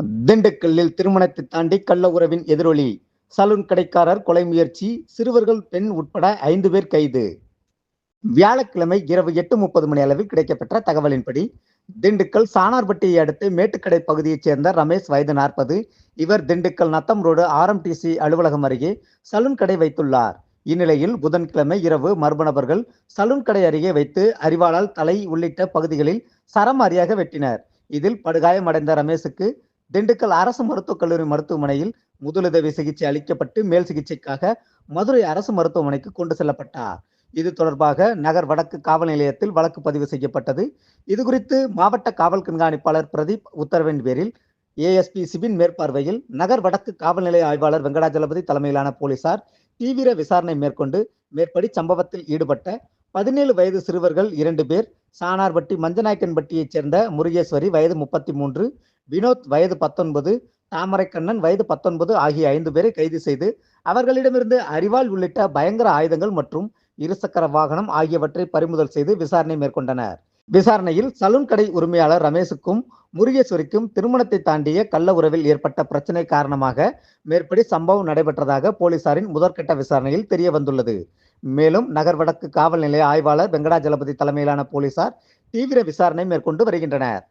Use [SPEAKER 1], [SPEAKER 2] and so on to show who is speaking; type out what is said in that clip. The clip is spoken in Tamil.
[SPEAKER 1] திண்டுக்கல்லில் திருமணத்தை தாண்டி கள்ள உறவின் எதிரொலி. சலூன் கடைக்காரர் கொலை முயற்சி சிறுவர்கள் பெண் உட்பட ஐந்து பேர் கைது. வியாழக்கிழமை இரவு எட்டு முப்பது மணி அளவில் கிடைக்கப்பெற்ற தகவலின்படி திண்டுக்கல் சானார்பட்டியை அடுத்து மேட்டுக்கடை பகுதியைச் சேர்ந்த ரமேஷ் வயது நாற்பது. இவர் திண்டுக்கல் நத்தம் ரோடு ஆர்எம்டிசி அலுவலகம் அருகே சலூன் கடை வைத்துள்ளார். இந்நிலையில் புதன்கிழமை இரவு மர்ம நபர்கள் சலூன் கடை அருகே வைத்து அறிவாளால் தலை உள்ளிட்ட பகுதிகளில் சரமாரியாக வெட்டினர். இதில் படுகாயமடைந்த ரமேஷுக்கு திண்டுக்கல் அரசு மருத்துவக் கல்லூரி மருத்துவமனையில் முதலுதவி சிகிச்சை அளிக்கப்பட்டு மேல் சிகிச்சைக்காக மதுரை அரசு மருத்துவமனைக்கு கொண்டு செல்லப்பட்டார். இது தொடர்பாக நகர் வடக்கு காவல் நிலையத்தில் வழக்கு பதிவு செய்யப்பட்டது. இது குறித்து மாவட்ட காவல் கண்காணிப்பாளர் பிரதீப் உத்தரவின் பேரில் ஏஎஸ்பி சிபின் மேற்பார்வையில் நகர் வடக்கு காவல் நிலைய ஆய்வாளர் வெங்கடாஜலபதி தலைமையிலான போலீசார் தீவிர விசாரணை மேற்கொண்டு மேற்படி சம்பவத்தில் ஈடுபட்ட பதினேழு வயது சிறுவர்கள் இரண்டு பேர் சானார்பட்டி மஞ்சநாயக்கன்பட்டியைச் சேர்ந்த முருகேஸ்வரி வயது முப்பத்தி மூன்று வினோத் வயது பத்தொன்பது தாமரைக்கண்ணன் வயது பத்தொன்பது ஆகிய ஐந்து பேரை கைது செய்து அவர்களிடமிருந்து அரிவாள் உள்ளிட்ட பயங்கர ஆயுதங்கள் மற்றும் இருசக்கர வாகனம் ஆகியவற்றை பறிமுதல் செய்து விசாரணை மேற்கொண்டனர். விசாரணையில் சலூன் கடை உரிமையாளர் ரமேஷுக்கும் முருகேஸ்வரிக்கும் திருமணத்தை தாண்டிய கள்ள உறவில் ஏற்பட்ட பிரச்சனை காரணமாக மேற்படி சம்பவம் நடைபெற்றதாக போலீசாரின் முதற்கட்ட விசாரணையில் தெரிய வந்துள்ளது மேலும் நகர் வடக்கு காவல் நிலைய ஆய்வாளர் வெங்கடாஜலபதி தலைமையிலான போலீசார் தீவிர விசாரணை மேற்கொண்டு வருகின்றனர்.